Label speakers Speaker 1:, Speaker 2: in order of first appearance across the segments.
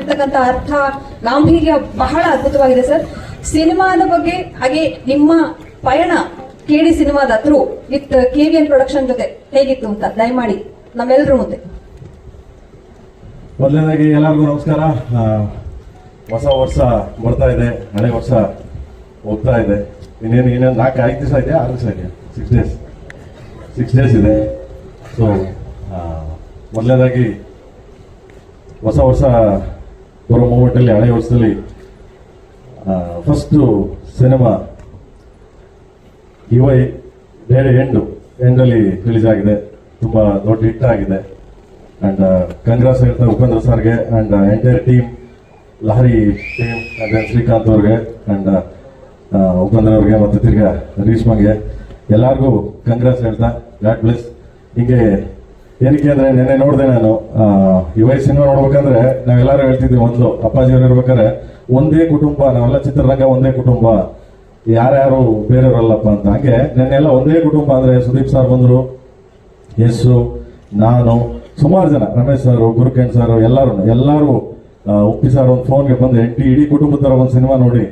Speaker 1: ಇರ್ತಕ್ಕಂಥ ಅರ್ಥ? ಗಾಂಭೀರ್ಯ ಬಹಳ ಅದ್ಭುತವಾಗಿದೆ ಸರ್. ಸಿನಿಮಾದ ಬಗ್ಗೆ ಹಾಗೆ ನಿಮ್ಮ ಪಯಣ ಕೇಳಿ ಸಿನಿಮಾದ ಥ್ರೂ ವಿತ್ ಕೆವಿಎನ್ ಪ್ರೊಡಕ್ಷನ್ ಜೊತೆ ಹೇಗಿತ್ತು ಅಂತ ದಯಮಾಡಿ ನಮ್ಮೆಲ್ಲರ ಮುಂದೆ.
Speaker 2: ಮೊದಲನೇದಾಗಿ ಎಲ್ಲರಿಗೂ ನಮಸ್ಕಾರ. ಹೊಸ ವರ್ಷ ಬರ್ತಾ ಇದೆ, ಹಳೆ ವರ್ಷ ಹೋಗ್ತಾ ಇದೆ. ಇನ್ನೇನು ಇನ್ನೇನು ನಾಲ್ಕು ಐದು ದಿವಸ ಇದೆ, ಆರು ದಿವಸ ಇದೆ? ಸಿಕ್ಸ್ ಡೇಸ್ ಸಿಕ್ಸ್ ಡೇಸ್ ಇದೆ. ಸೊ ಮೊದಲನೇದಾಗಿ ಹೊಸ ವರ್ಷ ಬರೋ ಮೂಮೆಂಟಲ್ಲಿ ಹಳೆ ವರ್ಷದಲ್ಲಿ ಫಸ್ಟು ಸಿನಿಮಾ ಯುವ ಬೇರೆ ಎಂಡು ಎಂಡಲ್ಲಿ ರಿಲೀಸ್ ಆಗಿದೆ, ತುಂಬ ದೊಡ್ಡ ಹಿಟ್ ಆಗಿದೆ. ಅಂಡ್ ಕಂಗ್ರಾಸ್ ಹೇಳ್ತಾರೆ ಉಪೇಂದ್ರ ಸರ್ಗೆ and entire team Lahari team and Srikanth ಅವ್ರಿಗೆ ಅಂಡ್ ಉಪೇಂದ್ರ ಅವ್ರಿಗೆ ಮತ್ತು ತಿರ್ಗಾ ರೇಷ್ಮಗೆ ಎಲ್ಲರಿಗೂ ಕಂಗ್ರಾಸ್ ಹೇಳ್ತಾ ಗಾಡ್ ಬ್ಲೆಸ್ ಹಿಂಗೆ ಏನಕ್ಕೆ ಅಂದ್ರೆ ನಿನ್ನೆ ನೋಡಿದೆ ನಾನು ಯು ಸಿನಿಮಾ ನೋಡ್ಬೇಕಂದ್ರೆ ನಾವೆಲ್ಲರೂ ಹೇಳ್ತಿದ್ವಿ ಮೊದಲು, ಅಪ್ಪಾಜಿಯವ್ರು ಇರ್ಬೇಕಾದ್ರೆ, ಒಂದೇ ಕುಟುಂಬ, ನಾವೆಲ್ಲ ಚಿತ್ರರಂಗ ಒಂದೇ ಕುಟುಂಬ, ಯಾರ್ಯಾರು ಬೇರೆಯವರಲ್ಲಪ್ಪ ಅಂತ. ಹಂಗೆ ನೆನ್ನೆಲ್ಲ ಒಂದೇ ಕುಟುಂಬ ಅಂದ್ರೆ ಸುದೀಪ್ ಸರ್ ಬಂದ್ರು ಯಸ್ಸು ನಾನು, ಸುಮಾರು ಜನ, ರಮೇಶ್ ಸರ್ ಗುರುಕೇನ್ ಸರ್ ಎಲ್ಲರೂ ಎಲ್ಲರೂ ಉಪ್ಪಿ ಸರ್ ಒಂದು ಫೋನ್ಗೆ ಬಂದು ಎಂಟಿ ಇಡೀ ಕುಟುಂಬದ ಥರ ಒಂದು ಸಿನಿಮಾ ನೋಡಿ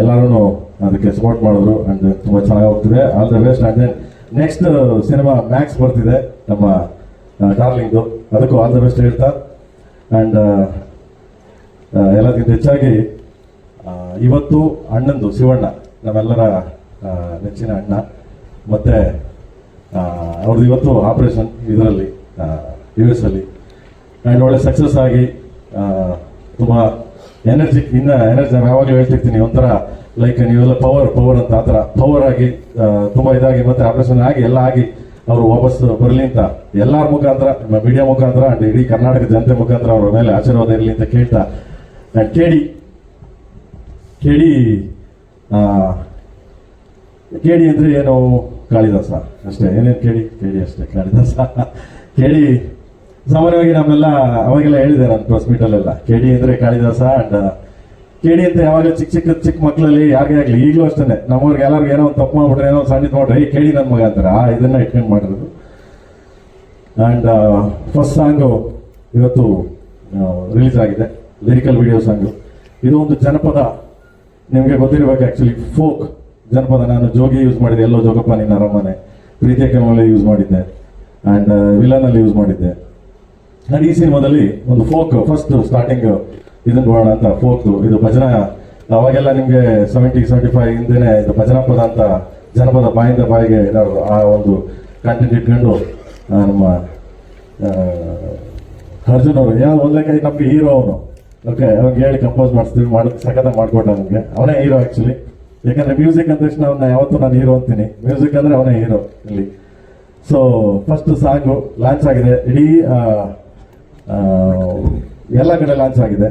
Speaker 2: ಎಲ್ಲರೂ ಅದಕ್ಕೆ ಸಪೋರ್ಟ್ ಮಾಡಿದ್ರು ಅಂಡ್ ತುಂಬ ಚೆನ್ನಾಗಿ ಹೋಗ್ತಿದೆ. All the best and next cinema Max ಬರ್ತಿದೆ, ನಮ್ಮ ಡಾರ್ಲಿಂಗ್ದು ಅದಕ್ಕೂ ಆಲ್ ದ ಬೆಸ್ಟ್ ಹೇಳ್ತಾ ಆ್ಯಂಡ್ ಎಲ್ಲದಕ್ಕಿಂತ ಹೆಚ್ಚಾಗಿ ಇವತ್ತು ಅಣ್ಣಂದು ಶಿವಣ್ಣ, ನಮ್ಮೆಲ್ಲರ ನೆಚ್ಚಿನ ಅಣ್ಣ. ಮತ್ತೆ ಅವ್ರದ್ದು ಇವತ್ತು ಆಪರೇಷನ್ ಇದರಲ್ಲಿ ಯು ಎಸ್ ಅಲ್ಲಿ. ಆ್ಯಂಡ್ ಒಳ್ಳೆ ಸಕ್ಸಸ್ ಆಗಿ ತುಂಬ ಎನರ್ಜಿ ಇನ್ನ ಎನರ್ಜಿ ನಾನು ಯಾವಾಗಲೂ ಹೇಳ್ತಿರ್ತೀನಿ, ಒಂಥರ ಲೈಕ್ ನೀವೆಲ್ಲ ಪವರ್ ಪವರ್ ಅಂತ, ಆ ಥರ ಪವರ್ ಆಗಿ ತುಂಬ ಇದಾಗಿ ಮತ್ತೆ ಆಪರೇಷನ್ ಆಗಿ, ಎಲ್ಲ ಆಗಿ ಅವರು ವಾಪಸ್ ಬರಲಿ ಅಂತ ಎಲ್ಲರ ಮುಖಾಂತರ ಮೀಡಿಯಾ ಮುಖಾಂತರ ಅಂಡ್ ಇಡೀ ಕರ್ನಾಟಕ ಜನತೆ ಮುಖಾಂತರ ಅವರ ಮೇಲೆ ಆಶೀರ್ವಾದ ಇರಲಿ ಅಂತ ಕೇಳ್ತಾ ಕೇಳಿ ಕೇಳಿ ಕೇಳಿ ಅಂದ್ರೆ ಏನು? ಕಾಳಿದಾಸ ಅಷ್ಟೇ. ಏನೇನು ಕೇಳಿ ಕೇಳಿ ಅಷ್ಟೇ, ಕಾಳಿದಾಸ. ಕೇಳಿ ಸಾಮಾನ್ಯವಾಗಿ ನಮ್ಮೆಲ್ಲ, ಅವಾಗೆಲ್ಲ ಹೇಳಿದೆ ನಾನು ಪ್ರೆಸ್ ಮೀಟಲ್ಲೆಲ್ಲ ಕೇಳಿ ಅಂದ್ರೆ ಕಾಳಿದಾಸ ಅಂಡ್ ಕೇಳಿ ಅಂತ ಯಾವಾಗ ಚಿಕ್ಕ ಚಿಕ್ಕ ಚಿಕ್ಕ ಮಕ್ಕಳಲ್ಲಿ ಯಾರಿಗೇ ಆಗಲಿ, ಈಗಲೂ ಅಷ್ಟೇ ನಮ್ಮವ್ರಿಗೆ ಎಲ್ಲರಿಗೂ ಏನೋ ಒಂದು ತಪ್ಪು ಮಾಡ್ಬಿಟ್ರೆ ಏನೋ ಒಂದು ಸಣ್ಣ ನೋಡ್ರಿ ಕೇಳಿ ನನ್ನ ಮಗ ಅಂತಾರೆ. ಆ ಇದನ್ನ ಇಟ್ಕೊಂಡು ಮಾಡಿರೋದು. ಅಂಡ್ ಫಸ್ಟ್ ಸಾಂಗು ಇವತ್ತು ರಿಲೀಸ್ ಆಗಿದೆ. ಲಿರಿಕಲ್ ವಿಡಿಯೋ ಸಾಂಗು ಇದು ಒಂದು ಜನಪದ. ನಿಮಗೆ ಗೊತ್ತಿರಬೇಕು ಆಕ್ಚುಲಿ ಫೋಕ್ ಜನಪದ. ನಾನು ಜೋಗಿ ಯೂಸ್ ಮಾಡಿದೆ ಎಲ್ಲೋ ಜೋಗಪ್ಪ, ನಿನ್ನ ಅರಮನೆ. ಪ್ರೀತಿಯ ಕಮಲ ಯೂಸ್ ಮಾಡಿದ್ದೆ. ಅಂಡ್ ವಿಲನ್ ಅಲ್ಲಿ ಯೂಸ್ ಮಾಡಿದ್ದೆ. ನಾನು ಈ ಸಿನಿಮಾದಲ್ಲಿ ಒಂದು ಫೋಕ್ ಫಸ್ಟ್ ಸ್ಟಾರ್ಟಿಂಗ್ ಇದನ್ನ ನೋಡೋಣ ಅಂತ ಫೋರ್ತು. ಇದು ಭಜನಾ. ಅವಾಗೆಲ್ಲ ನಿಮಗೆ ಸೆವೆಂಟಿ ಸೆವೆಂಟಿ ಫೈವ್ ಹಿಂದೆನೆ ಇದು ಭಜನಾ ಪದ ಅಂತ ಜನಪದ ಬಾಯಿಂದ ಬಾಯಿಗೆ ಆ ಒಂದು ಕಂಟೆಂಟ್ ಇಟ್ಕೊಂಡು ನಮ್ಮ ಅರ್ಜುನ್ ಅವರು ಯಾವ ಒಂದೇ ಕೈ ನಮ್ಗೆ ಹೀರೋ ಅವನು. ಓಕೆ ಅವ್ನಿಗೆ ಹೇಳಿ ಕಂಪೋಸ್ ಮಾಡಿಸ್ತೀವಿ, ಮಾಡಿ ಸಖತ್ ಮಾಡ್ಕೊಟ್ಟ ನಮ್ಗೆ. ಅವನೇ ಹೀರೋ ಆಕ್ಚುಲಿ ಯಾಕಂದ್ರೆ ಮ್ಯೂಸಿಕ್ ಅಂದ ತಕ್ಷಣ ಅವನ್ನ ಯಾವತ್ತೂ ನಾನು ಹೀರೋ ಅಂತೀನಿ. ಮ್ಯೂಸಿಕ್ ಅಂದ್ರೆ ಅವನೇ ಹೀರೋ ಇಲ್ಲಿ. ಸೊ ಫಸ್ಟ್ ಸಾಂಗು ಲಾಂಚ್ ಆಗಿದೆ. ಇಡೀ ಎಲ್ಲ ಕಡೆ ಲಾಂಚ್ ಆಗಿದೆ.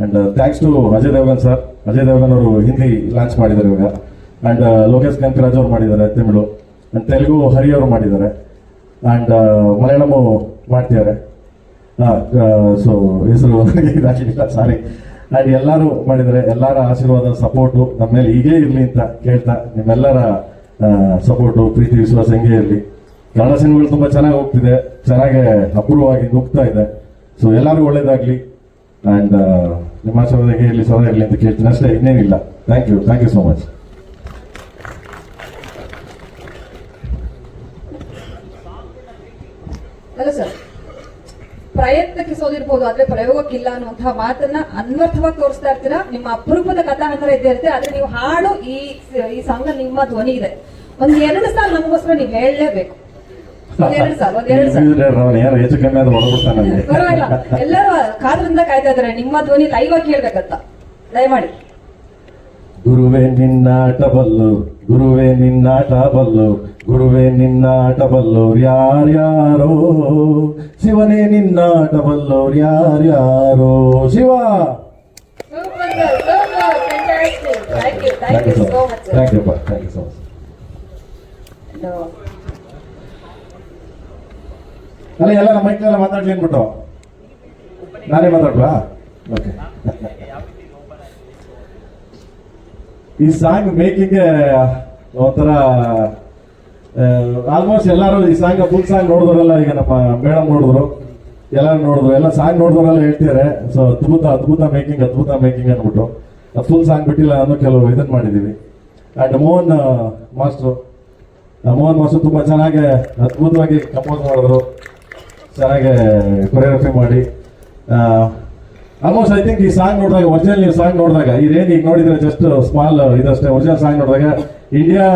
Speaker 2: And thanks to Ajay Devgan sir Ajay Devgan ಅವರು ಹಿಂದಿ ಲಾಂಚ್ ಮಾಡಿದ್ದಾರೆ ಇವಾಗ. ಅಂಡ್ ಲೋಕೇಶ್ ಕನಕರಾಜ್ ಅವರು ಮಾಡಿದ್ದಾರೆ ತಮಿಳು. ಅಂಡ್ ತೆಲುಗು ಹರಿ ಅವರು ಮಾಡಿದ್ದಾರೆ. ಅಂಡ್ ಮಲಯಾಳಮು ಮಾಡ್ತಿದ್ದಾರೆ. ಸೊ ಹೆಸರು ಸಾರಿ ಅಂಡ್ ಎಲ್ಲರೂ ಮಾಡಿದ್ದಾರೆ. ಎಲ್ಲರ ಆಶೀರ್ವಾದ ಸಪೋರ್ಟು ನಮ್ಮ ಮೇಲೆ ಹೀಗೇ ಇರಲಿ ಅಂತ ಕೇಳ್ತಾ ನಿಮ್ಮೆಲ್ಲರ ಸಪೋರ್ಟು ಪ್ರೀತಿ, ವಿಶ್ವಾಸ ಹೆಂಗೆ ಇರಲಿ. ಕನ್ನಡ ಸಿನಿಮಾಗಳು ತುಂಬ ಚೆನ್ನಾಗಿ ಹೋಗ್ತಿದೆ. ಚೆನ್ನಾಗಿ ಅಪೂರ್ವವಾಗಿ ನುಗ್ತಾ ಇದೆ. ಸೊ ಎಲ್ಲರಿಗೂ ಒಳ್ಳೇದಾಗ್ಲಿ. ಅಂಡ್ ನಿಮ್ಮ ಆಶೀರ್ವಾದ ಹೇಳಿ ಇರಲಿ ಇರಲಿ ಅಂತ ಕೇಳ್ತೀನಿ. ಅಷ್ಟೇ, ಇನ್ನೇನಿಲ್ಲ. Thank you thank you so much
Speaker 1: ಅಲ್ಲ ಸರ್, ಪ್ರಯತ್ನಕ್ಕೆ ಸೋದಿರ್ಬೋದು ಆದ್ರೆ ಪ್ರಯೋಗಕ್ಕಿಲ್ಲ ಅನ್ನುವಂತಹ ಮಾತನ್ನ ಅನ್ವರ್ಥವಾಗಿ ತೋರಿಸ್ತಾ ಇರ್ತೀರಾ? ನಿಮ್ಮ ಅಪರೂಪದ ಕಥಾನಂತರ ಇದ್ದೇ ಇರುತ್ತೆ, ಆದ್ರೆ ನೀವು ಹಾಡು ಈ ಈ ಸಾಂಗ್ ನಿಮ್ಮ ಧ್ವನಿ ಇದೆ. ಒಂದ್ ಎರಡು ಸಾಲ ನಮಗೋಸ್ಕರ ನೀವು ಹೇಳಲೇಬೇಕು.
Speaker 2: ಯಾರು ಹೆಚ್ಚು ಕಮ್ಮಿ ಆದ್ರೂ ಹೊರಬಿಡ್ತಾನೆ
Speaker 1: ಎಲ್ಲರೂ ಕಾದ್ರಿಂದ ಕಾಯ್ತಾ ಇದಾರೆ ನಿಮ್ಮ ಧ್ವನಿ ಲೈವ್ ಆಗಿ ಕೇಳ್ಬೇಕಂತ. ದಯಮಾಡಿ.
Speaker 2: ಗುರುವೇ ನಿನ್ನಾಟ ಬಲ್ಲು ಗುರುವೇ ನಿನ್ನಾಟ ಬಲ್ಲು ಗುರುವೇ ನಿನ್ನಾಟ ಬಲ್ಲೋರ್ ಯಾರ್ಯಾರೋ. ಶಿವನೇ ನಿನ್ನಾಟ ಬಲ್ಲೋರ್ ಯಾರ್ಯಾರೋ. Shiva!
Speaker 1: Thank you thank you so much sir
Speaker 2: thank you thank you so much ಅಲ್ಲ, ಎಲ್ಲ ನಮ್ಮ ಮೈಕ್ಲೆಲ್ಲ ಮಾತಾಡ್ಲಿ ಅಂದ್ಬಿಟ್ಟು. ನಾನೇ ಮಾತಾಡ್ವಾ? ಓಕೆ ಈ ಸಾಂಗ್ ಮೇಕಿಂಗ್ ಒಂಥರ ಆಲ್ಮೋಸ್ಟ್ ಎಲ್ಲರೂ ಈ ಸಾಂಗ್ ಫುಲ್ ಸಾಂಗ್ ನೋಡಿದ್ರಲ್ಲ ಈಗ ನಮ್ಮ ಮೇಡಮ್ ನೋಡಿದ್ರು. ಎಲ್ಲರೂ ನೋಡಿದ್ರು. ಎಲ್ಲ ಸಾಂಗ್ ನೋಡಿದ್ರೆಲ್ಲ ಹೇಳ್ತಿದ್ದಾರೆ ಸೊ ಅದ್ಭುತ ಅದ್ಭುತ ಮೇಕಿಂಗ್ ಅದ್ಭುತ ಮೇಕಿಂಗ್ ಅಂದ್ಬಿಟ್ಟು. ಫುಲ್ ಸಾಂಗ್ ಬಿಟ್ಟಿಲ್ಲ ಅನ್ನೋ ಕೆಲವು ಇದನ್ನ ಮಾಡಿದೀವಿ. And Mohan master. Mohan master ತುಂಬಾ ಚೆನ್ನಾಗಿ ಅದ್ಭುತವಾಗಿ ಕಂಪೋಸ್ ಮಾಡಿದ್ರು. ಚೆನ್ನಾಗಿ ಕೊರಿಯೋಗ್ರಫಿ ಮಾಡಿ ಆಲ್ಮೋಸ್ಟ್ ಐ ಥಿಂಕ್ ಈ ಸಾಂಗ್ ನೋಡಿದಾಗ ಒರಿಜಿನಲ್ ನೀವು ಸಾಂಗ್ ನೋಡಿದಾಗ, ಇದೇನು ಈಗ ನೋಡಿದ್ರೆ ಜಸ್ಟ್ ಸ್ಮಾಲ್ ಇದಷ್ಟೇ ಒರಿಜಿನಲ್ ಸಾಂಗ್ ನೋಡಿದಾಗ ಇಂಡಿಯಾ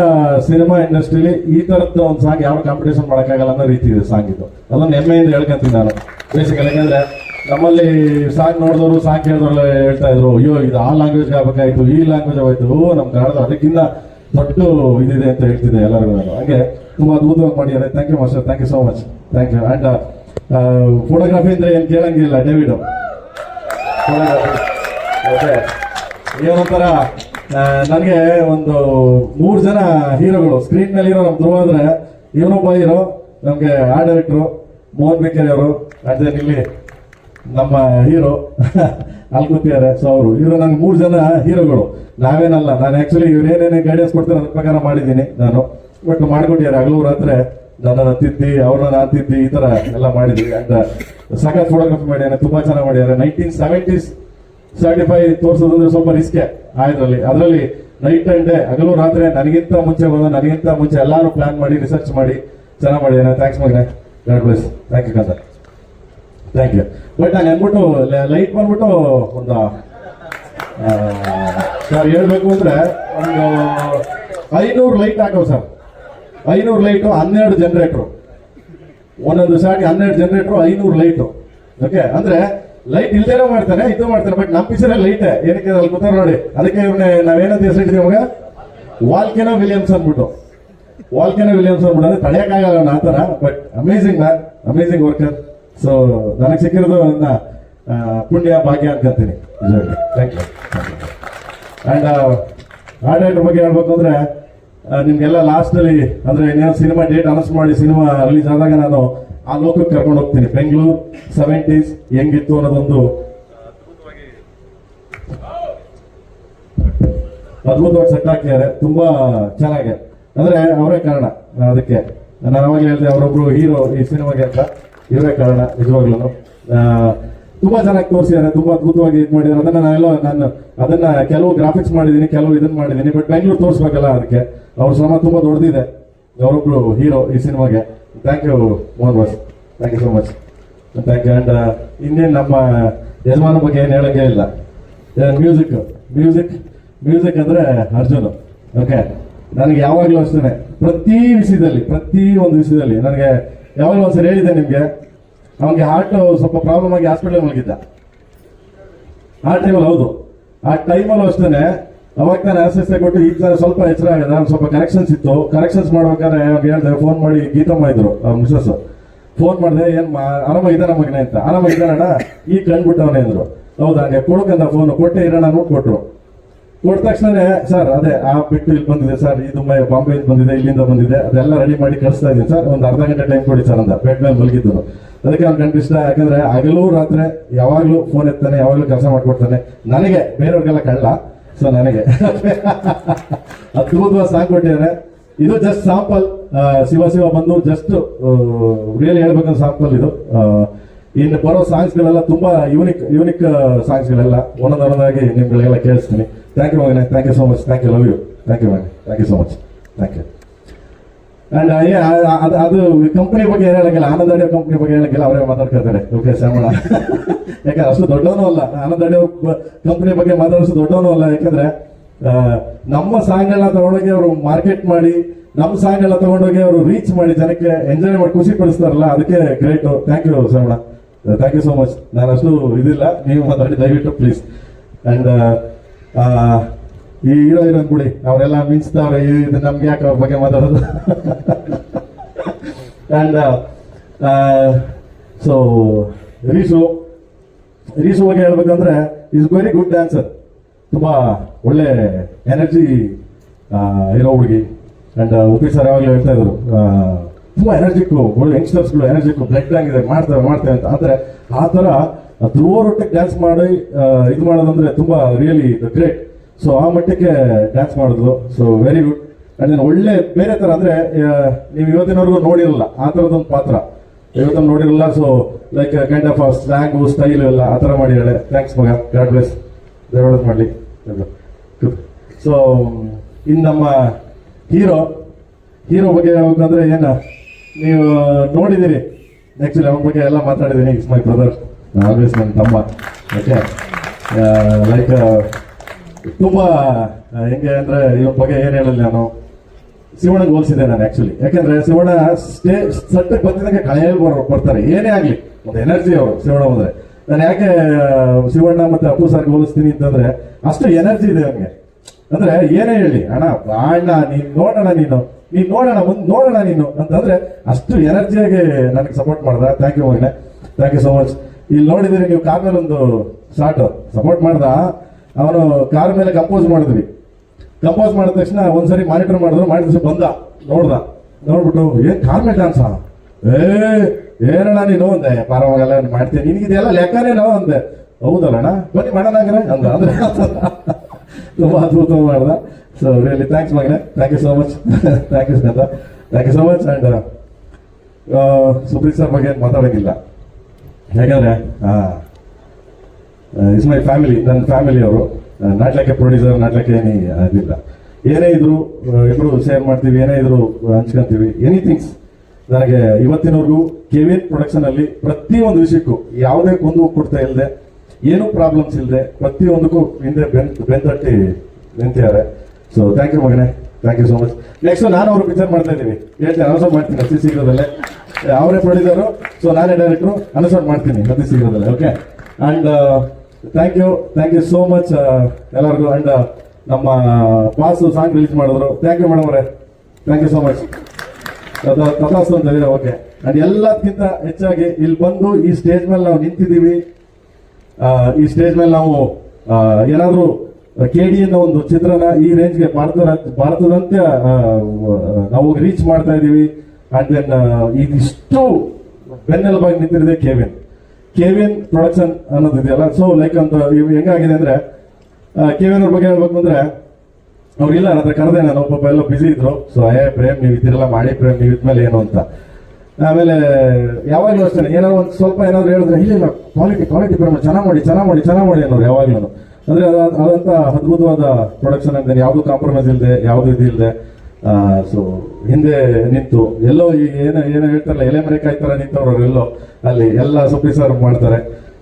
Speaker 2: ಸಿನಿಮಾ ಇಂಡಸ್ಟ್ರಿಲಿ ಈ ತರದ್ದು ಒಂದು ಸಾಂಗ್ ಯಾವ ಕಾಂಪಿಟೇಷನ್ ಮಾಡೋಕ್ಕಾಗಲ್ಲ ಅನ್ನೋ ರೀತಿ ಇದೆ ಸಾಂಗ್ ಇದು. ಅದನ್ನು ಹೆಮ್ಮೆಯಿಂದ ಹೇಳ್ಕೊಂತೀನಿ ನಾನು. ಬೇಸಿಕಲಿ ಯಾಕಂದ್ರೆ ನಮ್ಮಲ್ಲಿ ಸಾಂಗ್ ನೋಡಿದವರು ಸಾಂಗ್ ಕೇಳಿದವ್ರೆಲ್ಲ ಹೇಳ್ತಾ ಇದ್ರು, ಅಯ್ಯೋ, ಇದು ಆ ಲ್ಯಾಂಗ್ವೇಜ್ ಆಗ್ಬೇಕಾಯ್ತು, ಈ ಲ್ಯಾಂಗ್ವೇಜ್ ಆಗೋಯ್ತು ನಮ್ಮ ಕನ್ನಡ ಅದಕ್ಕಿಂತ ದೊಡ್ಡ ಇದಿದೆ ಅಂತ ಹೇಳ್ತಿದ್ದೆ ಎಲ್ಲರಿಗೂ ನಾನು. ಹಂಗೆ ತುಂಬಾ ಅದ್ಭುತವಾಗಿ ಮಾಡಿದ್ದಾರೆ thank you master thank you so much thank you and photography ಅಂದ್ರೆ ಏನು ಕೇಳಂಗಿಲ್ಲ ಡೇವಿಡ್ ಓಕೆ ಏನೊಂಥರ ನನಗೆ ಒಂದು ಮೂರು ಜನ ಹೀರೋಗಳು ಸ್ಕ್ರೀನ್ ಮೇಲೆ ಇರೋ ನಮ್ ಧ್ರುವ ಅಂದರೆ ಇವನೊಬ್ಬ ಹೀರೋ, ನಮಗೆ ಆ ಡೈರೆಕ್ಟ್ರು ಮೋಹನ್ ಬೇಕರಿ ಅವರು, ಅದೇ ಇಲ್ಲಿ ನಮ್ಮ ಹೀರೋ ಅಲ್ಲಿ ಸೊ ಅವರು. ಇವರು ನನ್ಗೆ ಮೂರು ಜನ ಹೀರೋಗಳು. ನಾವೇನಲ್ಲ, ನಾನು ಆಕ್ಚುಲಿ ಇವ್ರು ಏನೇನೇ ಗೈಡೆನ್ಸ್ ಕೊಡ್ತಾರೆ ಅದ್ರ ಪ್ರಕಾರ ಮಾಡಿದ್ದೀನಿ ನಾನು. ಬಟ್ ಮಾಡಿಕೊಟ್ಟಿದ್ದಾರೆ ಹಗಲು ರಾತ್ರಿ ನನ್ನನ್ನು ತಿದ್ದಿ, ಅವ್ರನ್ನ ನಾನು ತಿದ್ದಿ, ಈ ತರ ಎಲ್ಲ ಮಾಡಿದ್ವಿ. ಅಂತ ಸಖತ್ ಫೋಟೋಗ್ರಫಿ ಮಾಡಿದ್ದಾರೆ ತುಂಬಾ ಚೆನ್ನಾಗಿ ಮಾಡಿದ್ದಾರೆ. ನೈನ್ಟೀನ್ ಸೆವೆಂಟೀಸ್ ಸೆವೆಂಟಿ ಫೈವ್ ತೋರಿಸೋದಂದ್ರೆ ಸ್ವಲ್ಪ ರಿಸ್ಕೆ ಆಯ್ದ್ರಲ್ಲಿ. ಅದರಲ್ಲಿ ನೈಟ್ ಅಂಡ್ ಡೇ ಹಗಲು ರಾತ್ರಿ ನನಗಿಂತ ಮುಂಚೆ ಬಂದ, ನನಗಿಂತ ಮುಂಚೆ ಎಲ್ಲರೂ ಪ್ಲಾನ್ ಮಾಡಿ ರಿಸರ್ಚ್ ಮಾಡಿ, ಚೆನ್ನಾಗಿ ಮಾಡಿದ್ದೇನೆ thanks Magane. God bless thank you Kanta thank you but ನಾನು ಅಂದ್ಬಿಟ್ಟು ಲೈಟ್ ಬಂದ್ಬಿಟ್ಟು ಒಂದು ಸರ್ ಹೇಳ್ಬೇಕು ಅಂದ್ರೆ ಒಂದು ಐನೂರು ಲೈಟ್ ಹಾಕೋ ಸರ್. ಐನೂರು ಲೈಟು ಹನ್ನೆರಡು ಜನರೇಟ್ರು. ಒಂದೊಂದು ಸಾರಿ ಹನ್ನೆರಡು ಜನರೇಟ್ರು, ಐನೂರು ಲೈಟು. ಓಕೆ ಅಂದ್ರೆ ಲೈಟ್ ಇಲ್ದೇನೋ ಮಾಡ್ತಾರೆ ಇದು ಮಾಡ್ತಾರೆ ಬಟ್ ನಮ್ಮ ಪಿಕ್ಚರ್ ಲೈಟ್. ಏನಕ್ಕೆ ಅಲ್ಲಿ ಕೂತಾರ ನೋಡಿ? ಅದಕ್ಕೆ ಇವ್ರನ್ನ ನಾವೇನಂತ ಹೆಸರಿಟ್ಟಿದ್ವಿ ಅವಾಗ ವಾಲ್ಕೆನೋ ವಿಲಿಯಮ್ಸ್ ಅಂದ್ಬಿಟ್ಟು. ವಾಲ್ಕೆನೋ ವಿಲಿಯಮ್ಸ್ ಅಂದ್ಬಿಟ್ಟು. ಅಂದ್ರೆ ತಡೆಯಕ್ಕಾಗಲ್ಲ ಆ ಥರ, but amazing man amazing worker. So ನನಗೆ ಸಿಕ್ಕಿರೋದು ನನ್ನ ಪುಣ್ಯ, ಭಾಗ್ಯ ಅನ್ಕೊಂತೀನಿ. ಥ್ಯಾಂಕ್ ಯು ಅಂಡ್ ಆಡಳಿತ ಬಗ್ಗೆ ಹೇಳ್ಬೇಕು ಅಂದ್ರೆ ನಿಮ್ಗೆಲ್ಲ ಲಾಸ್ಟ್ ಅಲ್ಲಿ ಅಂದ್ರೆ ಇನ್ನೇನು ಸಿನಿಮಾ ಡೇಟ್ ಅನೌನ್ಸ್ ಮಾಡಿ ಸಿನಿಮಾ ರಿಲೀಸ್ ಆದಾಗ ನಾನು ಆ ಲೋಕಕ್ಕೆ ಕರ್ಕೊಂಡು ಹೋಗ್ತೀನಿ. ಬೆಂಗಳೂರು ಸೆವೆಂಟೀಸ್ ಹೆಂಗಿತ್ತು ಅನ್ನೋದೊಂದು ಅದ್ಭುತವಾಗಿ ಸೆಟ್ ಹಾಕಿದ್ದಾರೆ. ತುಂಬಾ ಚೆನ್ನಾಗಿ ಅಂದ್ರೆ ಅವರೇ ಕಾರಣ. ಅದಕ್ಕೆ ನಾನು ಅವಾಗ ಹೇಳಿದೆ, ಅವರೊಬ್ರು ಹೀರೋ ಈ ಸಿನಿಮಾಗೆ ಅಂತ. ಇವರೇ ಕಾರಣ ನಿಜವಾಗ್ಲೂ ತುಂಬಾ ಚೆನ್ನಾಗಿ ತೋರಿಸಿದ್ದಾರೆ ತುಂಬಾ ಅದ್ಭುತವಾಗಿ ಇದು ಮಾಡಿದ್ದಾರೆ. ಅದನ್ನ ನಾನೆಲ್ಲೋ ನಾನು ಅದನ್ನ ಕೆಲವು ಗ್ರಾಫಿಕ್ಸ್ ಮಾಡಿದ್ದೀನಿ, ಕೆಲವು ಇದನ್ನ ಮಾಡಿದ್ದೀನಿ ಬಟ್ ಬೆಂಗಳೂರು ತೋರಿಸ್ಬೇಕಲ್ಲ ಅದಕ್ಕೆ. ಅವ್ರ ಶ್ರಮ ತುಂಬಾ ದೊಡ್ಡದಿದೆ. ಅವರೊಬ್ರು ಹೀರೋ ಈ ಸಿನಿಮಾಗೆ. Thank you Mohan boss thank you so much thank you and ಇನ್ನೇನು ನಮ್ಮ ಯಜಮಾನ ಬಗ್ಗೆ ಏನು ಹೇಳೋಂಗೇ ಇಲ್ಲ. ಮ್ಯೂಸಿಕ್ ಮ್ಯೂಸಿಕ್ ಮ್ಯೂಸಿಕ್ ಅಂದ್ರೆ ಅರ್ಜುನ್. ಓಕೆ ನನಗೆ ಯಾವಾಗಲೂ ಅಷ್ಟೇ ಪ್ರತಿ ವಿಷಯದಲ್ಲಿ, ಪ್ರತಿ ಒಂದು ವಿಷಯದಲ್ಲಿ ನನಗೆ ಯಾವಾಗಲೂ ಒಂದ್ಸರಿ ಹೇಳಿದೆ ನಿಮಗೆ. ಅವನಿಗೆ ಹಾರ್ಟ್ ಸ್ವಲ್ಪ ಪ್ರಾಬ್ಲಮ್ ಆಗಿ ಹಾಸ್ಪಿಟಲ್ ಮಲಗಿದ್ದ ಆ ಟೈಮಲ್ಲಿ ಹೌದು. ಆ ಟೈಮಲ್ಲೂ ಅಷ್ಟೇ ಅವಾಗ ನಾನು ಆಸ್ತೆ ಕೊಟ್ಟು ಈಗ ಸ್ವಲ್ಪ ಎಚ್ಚರ ಆಗಿದೆ. ನಾನು ಸ್ವಲ್ಪ ಕನೆಕ್ಷನ್ಸ್ ಇತ್ತು. ಕನೆಕ್ಷನ್ಸ್ ಮಾಡ್ಬೇಕಾದ್ರೆ ಹೇಳಿದೆ ಫೋನ್ ಮಾಡಿ ಗೀತಮ್ಮ ಇದ್ರು ಮಿಸಸ್ ಫೋನ್ ಮಾಡಿದೆ, ಏನ್ ಆರಾಮಾಗಿದ್ದಾನ ಮಗನೇ ಅಂತ. ಆರಾಮಾಗಿದ್ದಾನಣ್ಣ? ಈಗ ಕಂಡ್ಬಿಟ್ಟವನೇ ಅಂದ್ರು. ಹೌದಾ? ಹಂಗೆ ಕೊಡಕಂದ ಫೋನ್ ಕೊಟ್ಟೆ ಇರೋಣ ನೋಟ್ ಕೊಟ್ರು. ಕೊಟ್ಟ ತಕ್ಷಣ ಸರ್, ಅದೇ, ಆ ಬಿಟ್ಟು ಇಲ್ಲಿ ಬಂದಿದೆ, ಸರ್. ಇದು ಮೈ- ಬಾಂಬೆ ಬಂದಿದೆ, ಇಲ್ಲಿಂದ ಬಂದಿದೆ. ಅದೆಲ್ಲ ರೆಡಿ ಮಾಡಿ ಕಳಿಸ್ತಾ ಇದ್ದೀನಿ, ಸರ್. ಒಂದು ಅರ್ಧ ಗಂಟೆ ಟೈಮ್ ಕೊಡಿ, ಸರ್ ಅಂತ ಬೆಡ್ ಮೇಲೆ ಮಲಗಿದ್ದು ಅದಕ್ಕೆ ಅವ್ನು ಕಂಡಿಸ್ತಾ ಯಾಕಂದ್ರೆ ಹಗಲು ರಾತ್ರಿ ಯಾವಾಗಲೂ ಫೋನ್ ಎತ್ತಾನೆ, ಯಾವಾಗಲೂ ಕೆಲಸ ಮಾಡ್ಕೊಡ್ತಾನೆ. ನನಗೆ ಬೇರೆಯವ್ರಿಗೆಲ್ಲ ಕಳ್ಳ ಸೊ ನನಗೆ. ಅದ್ಭುತವಾದ ಸಾಂಗ್ ಕೊಟ್ಟಿದ್ದಾರೆ ಇದು ಜಸ್ಟ್ ಸಾಂಪಲ್ ಶಿವ ಶಿವ ಬಂದು ಜಸ್ಟ್ ರಿಯಲ್ ಹೇಳ್ಬೇಕಂತ ಸಾಂಪಲ್ ಇದು. ಇನ್ನು ಬರೋ ಸಾಂಗ್ಸ್ಗಳೆಲ್ಲ ತುಂಬಾ ಯೂನಿಕ್ ಯೂನಿಕ್ ಸಾಂಗ್ಸ್ಗಳೆಲ್ಲ ಒಂದೊಂದೊಂದಾಗಿ ನಿಮ್ಗಳಿಗೆಲ್ಲ ಕೇಳಿಸ್ತೀನಿ. Thank you Magane. Thank you so much thank you love you thank you Magane. Thank you so much thank you and ಅದು ಅದು ಕಂಪ್ನಿ ಬಗ್ಗೆ ಏನು ಹೇಳಂಗಿಲ್ಲ ಆನಂದ್ ಅಡಿಯೋ ಕಂಪ್ನಿ ಬಗ್ಗೆ ಹೇಳಕ್ಕಿಲ್ಲ, ಅವರೇ ಮಾತಾಡ್ಕೊಳ್ತಾರೆ. ಓಕೆ ಶ್ಯಾಮಳ. ಯಾಕಂದ್ರೆ ಅಷ್ಟು ದೊಡ್ಡವನು ಅಲ್ಲ. ಆನಂದ್ ಅಡಿಯೋ ಕಂಪ್ನಿ ಬಗ್ಗೆ ಮಾತಾಡೋಷ್ಟು ದೊಡ್ಡವನು ಅಲ್ಲ. ಯಾಕಂದ್ರೆ ನಮ್ಮ ಸಾಂಗ್ ಎಲ್ಲ ತಗೊಂಡೋಗಿ ಅವರು ಮಾರ್ಕೆಟ್ ಮಾಡಿ, ನಮ್ಮ ಸಾಂಗ್ ಎಲ್ಲ ತಗೊಂಡೋಗಿ ಅವರು ರೀಚ್ ಮಾಡಿ, ಜನಕ್ಕೆ ಎಂಜಾಯ್ ಮಾಡಿ, ಖುಷಿ ಪಡಿಸ್ತಾರಲ್ಲ, ಅದಕ್ಕೆ great thank you Shyamala. Thank you so much ನಾನು ಅಷ್ಟು ಇದಿಲ್ಲ. ನೀವು ಮಾತಾಡಿ, ದಯವಿಟ್ಟು ಪ್ಲೀಸ್ ಅಂಡ್ ಈ ಹೀರೋ ಕೂಡಿ ಅವರೆಲ್ಲ ಮಿಂಚ್ತಾವ್ರೆ ಇದು ನಮ್ಗೆ ಯಾಕೆ ಅವ್ರ ಬಗ್ಗೆ ಮಾತಾಡೋದು? ಅಂಡ್ ಸೊ ರೀಸು ರೀಸು ಬಗ್ಗೆ ಹೇಳ್ಬೇಕಂದ್ರೆ ಇಸ್ ವೆರಿ ಗುಡ್ ಡ್ಯಾನ್ಸರ್ ತುಂಬಾ ಒಳ್ಳೆ ಎನರ್ಜಿ ಇರೋ ಹುಡುಗಿ. ಅಂಡ್ ಉಪಿ ಸರ್ ಯಾವಾಗಲೂ ಹೇಳ್ತಾ ಇದ್ರು ತುಂಬ ತುಂಬಾ ಎನರ್ಜಿಕ್ ಯಂಗ್ಸ್ಟರ್ಸ್ಗಳು ಎನರ್ಜಿಕ್ ಬ್ಲಡ್ ಇದೆ ಮಾಡ್ತೇವೆ ಮಾಡ್ತೇವೆ ಅಂತ. ಆದ್ರೆ, ಆ ತರ ಧ್ರುವರೊಟ್ಟಿಗೆ ಡ್ಯಾನ್ಸ್ ಮಾಡಿ ಇದು ಮಾಡೋದಂದ್ರೆ ತುಂಬಾ ರಿಯಲಿ ಗ್ರೇಟ್ ಸೊ ಆ ಮಟ್ಟಕ್ಕೆ ಡ್ಯಾನ್ಸ್ ಮಾಡಿದ್ರು ಸೊ ವೆರಿ ಗುಡ್ ಅಂಡ್ ಒಳ್ಳೆ, ಬೇರೆ ತರ ಅಂದ್ರೆ ನೀವು ಇವತ್ತಿನವರೆಗೂ ನೋಡಿರಲ್ಲ, ಆ ತರದೊಂದು ಪಾತ್ರ. ಇವತ್ತನ್ನು ನೋಡಿರಲ್ಲ so like kind of slang style ಎಲ್ಲ ಆ ಥರ ಮಾಡಿದ್ದಾಳೆ. ಥ್ಯಾಂಕ್ಸ್ ಮಗ. ಗಾಡ್ ಬ್ಲೆಸ್ ದೇವರದ್ದು ಮಾಡಲಿ. ಸೊ ಇನ್ನು ನಮ್ಮ ಹೀರೋ ಹೀರೋ ಬಗ್ಗೆ ಹೇಳ್ಬೇಕಂದ್ರೆ ಏನು, ನೀವು ನೋಡಿದ್ದೀರಿ ನೆಕ್ಸ್ಟ್ ಅವನ ಬಗ್ಗೆ ಎಲ್ಲ ಮಾತಾಡಿದ್ದೀನಿ ಇಟ್ಸ್ ಮೈ ಬ್ರದರ್ ಆಲ್ವೇಸ್ ನನ್ನ ತಮ್ಮ. ಓಕೆ ಲೈಕ್ ತುಂಬ ಹೆಂಗೆ ಅಂದರೆ ಇವನ ಬಗ್ಗೆ ಏನು ಹೇಳಲಿ ನಾನು. ಶಿವಣ್ಣಗೆ ಹೋಲಿಸಿದೆ ನಾನು ಆ್ಯಕ್ಚುಲಿ ಯಾಕಂದ್ರೆ ಶಿವಣ್ಣ ಸ್ಟೇ ಸಟ್ಟಕ್ಕೆ ಬಂದಿದ್ದಂಗೆ ಕಳೆಯಲ್ಲಿ ಬರೋ ಬರ್ತಾರೆ. ಏನೇ ಆಗಲಿ, ಒಂದು ಎನರ್ಜಿ ಅವರು, ಶಿವಣ್ಣ ಬಂದ್ರೆ ನಾನು ಯಾಕೆ ಶಿವಣ್ಣ ಮತ್ತೆ ಅಪ್ಪು ಸಾರ್ಗೆ ಹೋಲಿಸ್ತೀನಿ ಅಂತಂದ್ರೆ, ಅಷ್ಟು ಎನರ್ಜಿ ಇದೆ ಅವನಿಗೆ. ಅಂದ್ರೆ ಏನೇ ಹೇಳಿ, ಅಣ್ಣ ಅಣ್ಣ ನೀನ್ ನೋಡೋಣ ನೀನು. ನೀನ್ ನೋಡೋಣ ಮುಂದ್, ನೋಡೋಣ ನೀನು. ಅಂತಂದ್ರೆ ಅಷ್ಟು ಎನರ್ಜಿಯಾಗಿ ನನಗೆ ಸಪೋರ್ಟ್ ಮಾಡ್ದ. ಥ್ಯಾಂಕ್ ಯು ಮಗನೆ. ಥ್ಯಾಂಕ್ ಯು ಸೋ ಮಚ್ ಇಲ್ಲಿ ನೋಡಿದಿರಿ ನೀವು ಕಾರ್ನಲ್ಲಿ ಒಂದು ಸಪೋರ್ಟ್ ಮಾಡ್ದ. ಅವನು ಕಾರ್ ಮೇಲೆ ಕಂಪೋಸ್ ಮಾಡಿದ್ವಿ. ಕಂಪೋಸ್ ಮಾಡಿದ ತಕ್ಷಣ ಒಂದ್ಸರಿ ಮಾನಿಟರ್ ಮಾಡಿದ್ರು, ಮಾಡಿದ ಬಂದ. ನೋಡ್ದ. ನೋಡ್ಬಿಟ್ಟು, ಏನ್ ಕಾರ್ ಮೇಲೆ ಡಾನ್ಸ್ ಏ, ಏನಣ್ಣ ನೀನು? ಅಂದೆ. ಪರವಾಗಿಲ್ಲ, ಮಾಡ್ತೀನಿ. ನಿನಗಿದೆಲ್ಲ ಲೆಕ್ಕನೇನೋ? ಅಂದೆ. ಹೌದಲ್ಲಣ್ಣ. ಬನ್ನಿ ಮಾಡೋಣ ಹಾಗಾದ್ರೆ. ಅಂದ. ಅಂದ್ರೆ ತುಂಬಾ ಅದ್ಭುತ ಮಾಡ್ದ. So really thanks Magane. Thank you so much thank you Sneha thank you so much and Supreeth sir ಬಗ್ಗೆ ಮಾತಾಡೋಕ್ಕಿಲ್ಲ ಯಾಕಂದ್ರೆ ಯಾಕಂದ್ರೆ ಇಸ್ ಮೈ ಫ್ಯಾಮಿಲಿ ನನ್ನ ಫ್ಯಾಮಿಲಿ ಅವರು. ನಾಟ್ಲಕ್ಕೆ ಪ್ರೊಡ್ಯೂಸರ್ ನಾಟ್ಲಕ್ಕೆ ಏನಿ ಅದಿಲ್ಲ ಏನೇ ಇದ್ರು ಇಬ್ರು ಶೇರ್ ಮಾಡ್ತೀವಿ, ಏನೇ ಇದ್ರು ಹಂಚ್ಕೊಂತೀವಿ ಎನಿಥಿಂಗ್ಸ್ ನನಗೆ ಇವತ್ತಿನವರೆಗೂ ಕೆವಿನ್ ಪ್ರೊಡಕ್ಷನ್ ಅಲ್ಲಿ ಪ್ರತಿಯೊಂದು ವಿಷಯಕ್ಕೂ ಯಾವುದೇ ಕೊಂದು ಕೊಡ್ತಾ ಇಲ್ಲದೆ ಏನೂ ಪ್ರಾಬ್ಲಮ್ಸ್ ಇಲ್ಲದೆ ಪ್ರತಿಯೊಂದಕ್ಕೂ ಹಿಂದೆ ಬೆನ್, ಬೆಂತಟ್ಟಿ ನಿಂತಿದ್ದಾರೆ. ಸೊ ಥ್ಯಾಂಕ್ ಯು ಮಗನೇ thank you so much next ನಾನು ಅವರು ಪಿಕ್ಚರ್ ಮಾಡ್ತಾ ಇದ್ದೀನಿ. ಹೇಳ್ತೀನಿ, ಅನೌನ್ಸ್ ಮಾಡ್ತೀನಿ ಅತಿ ಶೀಘ್ರದಲ್ಲೇ. ಅವರೇ ಪ್ರೊಡ್ಯೂಸರು ಸೊ ನಾನೇ ಡೈರೆಕ್ಟ್ರು ಅನೌನ್ಸ್ ಮಾಡ್ತೀನಿ ಅತಿ ಶೀಘ್ರದಲ್ಲೇ okay and thank you thank you so much ಎಲ್ಲರಿಗೂ ಅಂಡ್ ನಮ್ಮ ಪಾಸು ಸಾಂಗ್ ರಿಲೀಸ್ ಮಾಡಿದ್ರು. ಥ್ಯಾಂಕ್ ಯು ಮೇಡಮ್ ಅವರೇ. ಥ್ಯಾಂಕ್ ಯು ಸೋ ಮಚ್ ತಪಾಸು ಅಂತ ಹೇಳಿದ್ರೆ ಓಕೆ ಅಂಡ್ ಎಲ್ಲದಕ್ಕಿಂತ ಹೆಚ್ಚಾಗಿ ಇಲ್ಲಿ ಬಂದು ಈ ಸ್ಟೇಜ್ ಮೇಲೆ ನಾವು ನಿಂತಿದ್ದೀವಿ. ಈ ಸ್ಟೇಜ್ ಮೇಲೆ ನಾವು ಏನಾದರೂ ಕೆ ಡಿ ಅನ್ನೋ ಒಂದು ಚಿತ್ರನ ಈ ರೇಂಜ್ಗೆ ಭಾರತ ಭಾರತದಂತೆ ನಾವು ರೀಚ್ ಮಾಡ್ತಾ ಇದ್ದೀವಿ. ಅಂಡ್ ದೆನ್ ಇದಿಷ್ಟು ಬೆನ್ನೆಲುಬಾಗಿ ನಿಂತಿರದೆ ಕೆವಿನ್ ಕೆವಿನ್ ಪ್ರೊಡಕ್ಷನ್ ಅನ್ನೋದು ಇದೆಯಲ್ಲ ಸೊ ಲೈಕ್ ಅಂತ ಇವು ಹೆಂಗಾಗಿದೆ ಅಂದ್ರೆ ಕೆವಿನ್ ಅವ್ರ ಬಗ್ಗೆ ಹೇಳ್ಬೇಕು ಅಂದ್ರೆ, ಅವ್ರು ಇಲ್ಲ ನನ್ನ ಹತ್ರ ಕರೆದೆ ನಾನು, ಪಾಪ ಎಲ್ಲ ಬಿಸಿ ಇದ್ರು. ಸೊ ಏ, ಪ್ರೇಮ್, ನೀವು ಇದ್ದಿರಲ್ಲ, ಮಾಡಿ ಪ್ರೇಮ್, ನೀವು ಇದ್ಮೇಲೆ ಏನು ಅಂತ. ಆಮೇಲೆ, ಯಾವಾಗಲೂ ಅಷ್ಟೇ, ಏನಾದ್ರು ಒಂದು ಸ್ವಲ್ಪ ಏನಾದ್ರು ಹೇಳಿದ್ರೆ, ಇಲ್ಲ ಕ್ವಾಲಿಟಿ ಕ್ವಾಲಿಟಿ ಪ್ರೇಮ, ಚೆನ್ನಾಗಿ ಮಾಡಿ ಚೆನ್ನಾಗಿ ಮಾಡಿ ಚೆನ್ನಾಗಿ ಮಾಡಿ ಅನ್ನೋರು ಯಾವಾಗಲೂ ಅಂದ್ರೆ ಅದ- ಅದಂತ ಅದ್ಭುತವಾದ ಪ್ರೊಡಕ್ಷನ್ ಅಂತ ಯಾವುದು ಕಾಂಪ್ರಮೈಸ್ ಇಲ್ಲದೆ ಯಾವುದು ಇದಿಲ್ಲದೆ ಸೊ ಹಿಂದೆ ನಿಂತು ಎಲ್ಲೋ ಈ ಏನೋ ಏನೋ ಹೇಳ್ತಾರಲ್ಲ ಎಲೆ ಮರೆ ಕಾಯ್ತಾರ ನಿಂತವ್ರು ಎಲ್ಲೋ ಅಲ್ಲಿ ಎಲ್ಲ ಸುಪ್ರೀ ಸರ್ ಮಾಡ್ತಾರೆ.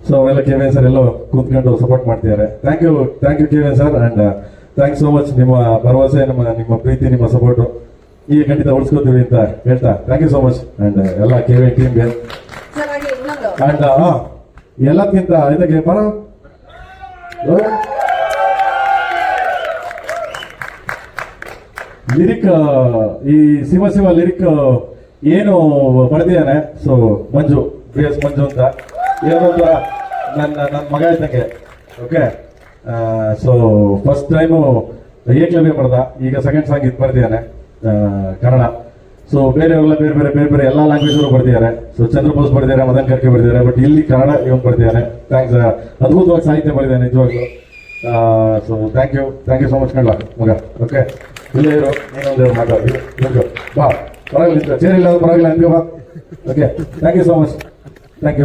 Speaker 2: ಸೊ ಅವರೆಲ್ಲ ಕೆ ವಿ ಸರ್ ಎಲ್ಲೋ ಕೂತ್ಕೊಂಡು ಸಪೋರ್ಟ್ ಮಾಡ್ತಿದ್ದಾರೆ. Thank you thank you K V sir and thanks so much ನಿಮ್ಮ ಭರವಸೆ ನಿಮ್ಮ ನಿಮ್ಮ ಪ್ರೀತಿ ನಿಮ್ಮ ಸಪೋರ್ಟು ಈ ಖಂಡಿತ ಉಳಿಸ್ಕೋತೀವಿ ಅಂತ ಹೇಳ್ತಾ thank you so much and ಎಲ್ಲ ಕೆ ವಿ ಟೀಮ್ಗೆ ಅಂಡ್ ಎಲ್ಲಕ್ಕಿಂತ ಇದಕ್ಕೆ ಬರ? ಲಿರಿಕ್ ಈ ಶಿವ ಶಿವ ಲಿರಿಕ್ ಏನು ಬರೆದಿದ್ದಾನೆ? So Manju B S Manju ಅಂತ. ಏನೋ ನನ್ನ ನನ್ನ ಮಗ ಇದ್ದಂಗೆ. Okay so first time Ekalavya ಬರ್ದ. ಈಗ ಸೆಕೆಂಡ್ ಸಾಂಗ್ ಇದು ಬರ್ದಿದ್ದಾನೆ ಕನ್ನಡ. ಸೊ ಬೇರೆಯವರೆಲ್ಲ ಬೇರೆ ಬೇರೆ ಬೇರೆ ಬೇರೆ ಎಲ್ಲ ಲ್ಯಾಂಗ್ವೇಜ್ ಬರ್ದಿದ್ದಾರೆ. ಸೊ ಚಂದ್ರಬೋಸ್ ಬರ್ದಿದ್ದಾರೆ ಮದನ್ ಕರ್ಕೆ ಬರ್ದಿದ್ದಾರೆ ಬಟ್ ಇಲ್ಲಿ ಕನ್ನಡ ಇವನು ಬರ್ದಿದ್ದಾನೆ. ಥ್ಯಾಂಕ್ಸ್ ಅದ್ಭುತವಾಗಿ ಸಾಹಿತ್ಯ ಬರ್ದಿದ್ದಾನೆ ನಿಜವಾಗ್ಲು. So thank you thank you so much ಕಣ್ಣ ಮಗ. ಓಕೆ ಇಲ್ಲೇ ಇರೋ ನೀನೊಂದು ಮಾತಾಡಿ ಬಾ ಪರವಾಗಿಲ್ಲ ಸೇರಿಲ್ಲ ಪರವಾಗಿಲ್ಲ ಬಾ okay thank you so much thank you